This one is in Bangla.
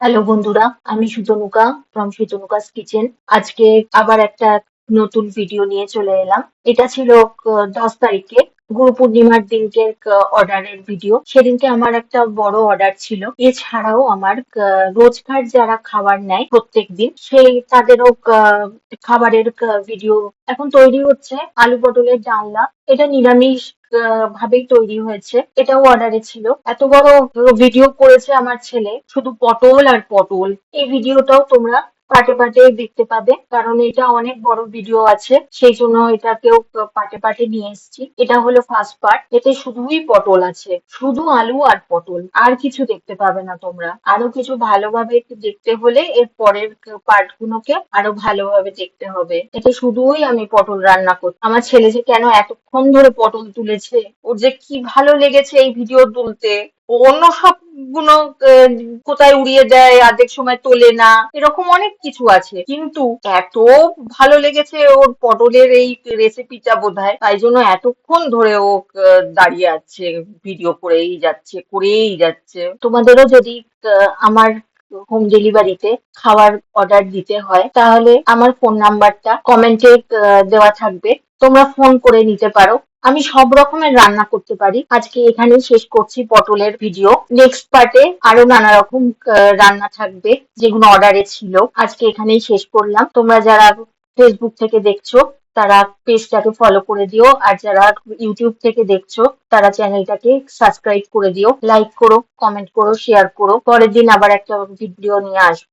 হ্যালো বন্ধুরা, আমি সুতনুকা ফ্রম সুতনুকাস কিচেন আজকে আবার একটা নতুন ভিডিও নিয়ে চলে এলাম। এটা ছিল দশ তারিখে। গুরু পূর্ণিমার দিনকে অর্ডারের ভিডিও সেদিনকে আমার একটা বড় অর্ডার ছিল। এছাড়াও আমার রোজকার যারা খাবার নেয় প্রত্যেক দিন সেই তাদেরও খাবারের ভিডিও এখন তৈরি হচ্ছে আলু পটলের ডালনা। এটা নিরামিষ ভাবেই তৈরি হয়েছে। এটাও অর্ডারে ছিল। এত বড় ভিডিও করেছে আমার ছেলে। শুধু পটল আর পটল। এই ভিডিওটাও তোমরা পার্টে পার্টে দেখতে পাবে। কারণ এটা অনেক বড় ভিডিও আছে। সেই জন্য এটাকেও পার্টে পার্টে নিয়ে এসেছি। এটা হলো ফার্স্ট পার্ট এতে শুধুই পটল আছে। শুধু আলু আর পটল। আর কিছু দেখতে পাবে না তোমরা। আরও কিছু ভালোভাবে একটু দেখতে হলে এর পরের পার্ট গুলোকে আরও ভালোভাবে দেখতে হবে। এতে শুধুই আমি পটল রান্না করছি আমার ছেলে যে কেন এতক্ষণ ধরে পটল তুলেছে? ওর যে কি ভালো লেগেছে এই ভিডিও তুলতে। অন্য সবগুলো আহ, কোথায় উড়িয়ে দেয় অর্ধেক সময় তোলে না এরকম অনেক কিছু আছে। কিন্তু এত ভালো লেগেছে ওর পটলের এই রেসিপিটা বোধ হয় তাই জন্য এতক্ষণ ধরে ও দাঁড়িয়ে আছে ভিডিও করেই যাচ্ছে করেই যাচ্ছে। তোমাদেরও যদি আমার হোম ডেলিভারিতে খাবার অর্ডার দিতে হয় তাহলে আমার ফোন নাম্বারটা কমেন্টে দেওয়া থাকবে। তোমরা ফোন করে নিতে পারো। আমি সব রকমের রান্না করতে পারি। আজকে এখানেই শেষ করছি পটলের ভিডিও নেক্সট পার্টে আরও নানা রকম রান্না থাকবে যেগুলো অর্ডারে ছিল। আজকে এখানেই শেষ করলাম। তোমরা যারা ফেসবুক থেকে দেখছ, তারা পেজটাকে ফলো করে দিও। আর যারা ইউটিউব থেকে দেখছ, তারা চ্যানেলটাকে সাবস্ক্রাইব করে দিও। লাইক করো কমেন্ট করো শেয়ার করো। পরের দিন আবার একটা ভিডিও নিয়ে আসব।